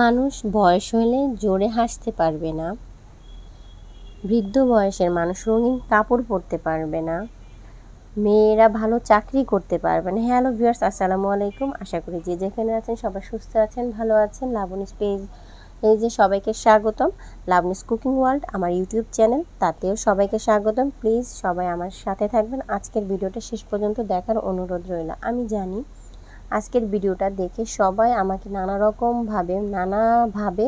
মানুষ বয়স হলে জোরে হাসতে পারবে না। বৃদ্ধ বয়সের মানুষ রঙিন কাপড় পরতে পারবে না। মেয়েরা ভালো চাকরি করতে পারবে না। হ্যালো ভিউয়ার্স, আসসালামু আলাইকুম। আশা করি যে যেখানে আছেন সবাই সুস্থ আছেন, ভালো আছেন। লাবণীস পেজ এই যে সবাইকে স্বাগতম। লাবণীস কুকিং ওয়ার্ল্ড, আমার ইউটিউব চ্যানেল, তাতেও সবাইকে স্বাগতম। প্লিজ সবাই আমার সাথে থাকবেন। আজকের ভিডিওটা শেষ পর্যন্ত দেখার অনুরোধ রইল। আমি জানি আজকের ভিডিওটা দেখে সবাই আমাকে নানা রকমভাবে নানাভাবে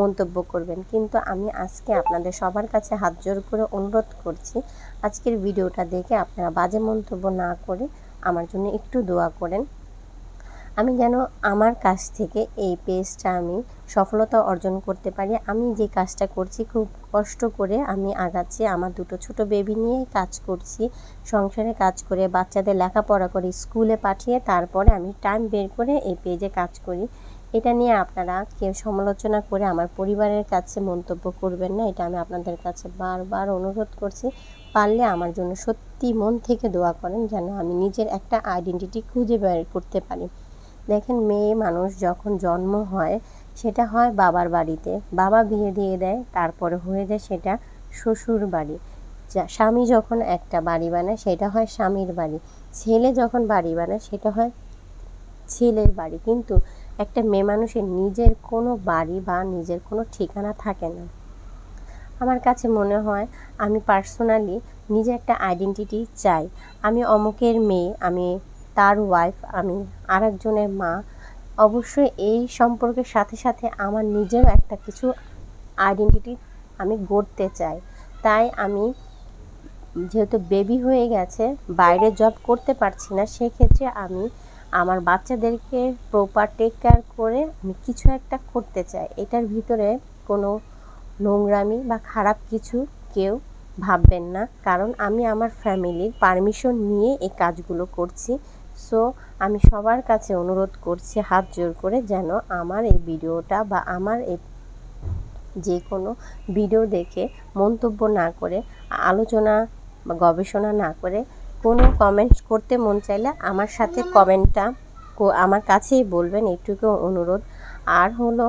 মন্তব্য করবেন। কিন্তু আমি আজকে আপনাদের সবার কাছে হাত জোর করে অনুরোধ করছি, আজকের ভিডিওটা দেখে আপনারা বাজে মন্তব্য না করে আমার জন্য একটু দোয়া করেন। আমি যেন আমার কাছ থেকে এই পেজটা আমি সফলতা অর্জন করতে পারি। আমি যে কাজটা করছি, খুব কষ্ট করে আমি আগাচ্ছি। আমার দুটো ছোট বেবি নিয়ে কাজ করছি। সংসারে কাজ করে, বাচ্চাদের লেখাপড়া করে স্কুলে পাঠিয়ে তারপরে আমি টাইম বের করে এই পেজে কাজ করি। এটা নিয়ে আপনারা কেউ সমালোচনা করে আমার পরিবারের কাছে মন্তব্য করবেন না। এটা আমি আপনাদের কাছে বারবার অনুরোধ করছি। পারলে আমার জন্য সত্যি মন থেকে দোয়া করেন যেন আমি নিজের একটা আইডেন্টিটি খুঁজে বের করতে পারি। দেখেন মেয়ে মানুষ যখন জন্ম হয়, সেটা হয় বাবার বাড়িতে। বাবা বিয়ে দিয়ে দেয়, তারপরে হয়ে যায় সেটা শ্বশুর বাড়ি। স্বামী যখন একটা বাড়ি বানায়, সেটা হয় স্বামীর বাড়ি। ছেলে যখন বাড়ি বানায়, সেটা হয় ছেলের বাড়ি। কিন্তু একটা মেয়ে মানুষের নিজের কোনো বাড়ি বা নিজের কোনো ঠিকানা থাকে না। আমার কাছে মনে হয়, আমি পার্সোনালি নিজে একটা আইডেন্টিটি চাই। আমি অমুকের মেয়ে, আমি তার ওয়াইফ আমি আরেকজনের মা। অবশ্যই এই সম্পর্কের সাথে সাথে আমার নিজেরও একটা কিছু আইডেন্টিটি আমি গড়তে চাই। তাই আমি যেহেতু বেবি হয়ে গেছে, বাইরে জব করতে পারছি না, সেক্ষেত্রে আমি আমার বাচ্চাদেরকে প্রপার টেক কেয়ার করে আমি কিছু একটা করতে চাই। এটার ভিতরে কোনো নোংরামি বা খারাপ কিছু কেউ ভাববেন না, কারণ আমি আমার ফ্যামিলির পারমিশন নিয়ে এই কাজগুলো করছি। সো আমি সবার কাছে অনুরোধ করছি হাত জোর করে যেন আমার এই ভিডিওটা বা আমার এই যে কোনো ভিডিও দেখে মন্তব্য না করে, আলোচনা বা গবেষণা না করে কোনো কমেন্টস করতে মন চাইলে আমার সাথে কমেন্টটা আমার কাছেই বলবেন, এইটুকু অনুরোধ। আর হলো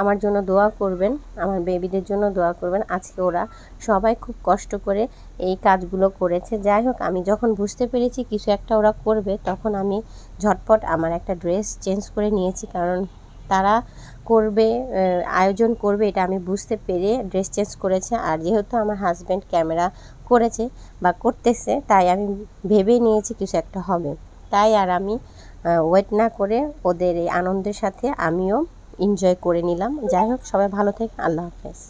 আমার জন্য দোয়া করবেন, আমার বেবিদের জন্য দোয়া করবেন। আজকে ওরা সবাই খুব কষ্ট করে এই কাজগুলো করেছে। যাই হোক, আমি যখন বুঝতে পেরেছি কিছু একটা ওরা করবে, তখন আমি ঝটপট আমার একটা ড্রেস চেঞ্জ করে নিয়েছি। কারণ তারা করবে আয়োজন করবে, এটা আমি বুঝতে পেরে ড্রেস চেঞ্জ করেছে। আর যেহেতু আমার হাজব্যান্ড ক্যামেরা করেছে বা করতেছে, তাই আমি ভেবেই নিয়েছি কিছু একটা হবে। তাই আর আমি ওয়েট না করে ওদের এই আনন্দের সাথে আমিও এনজয় করে নিলাম। যাই হোক সবাই ভালো থাকে আল্লাহ হাফেজ।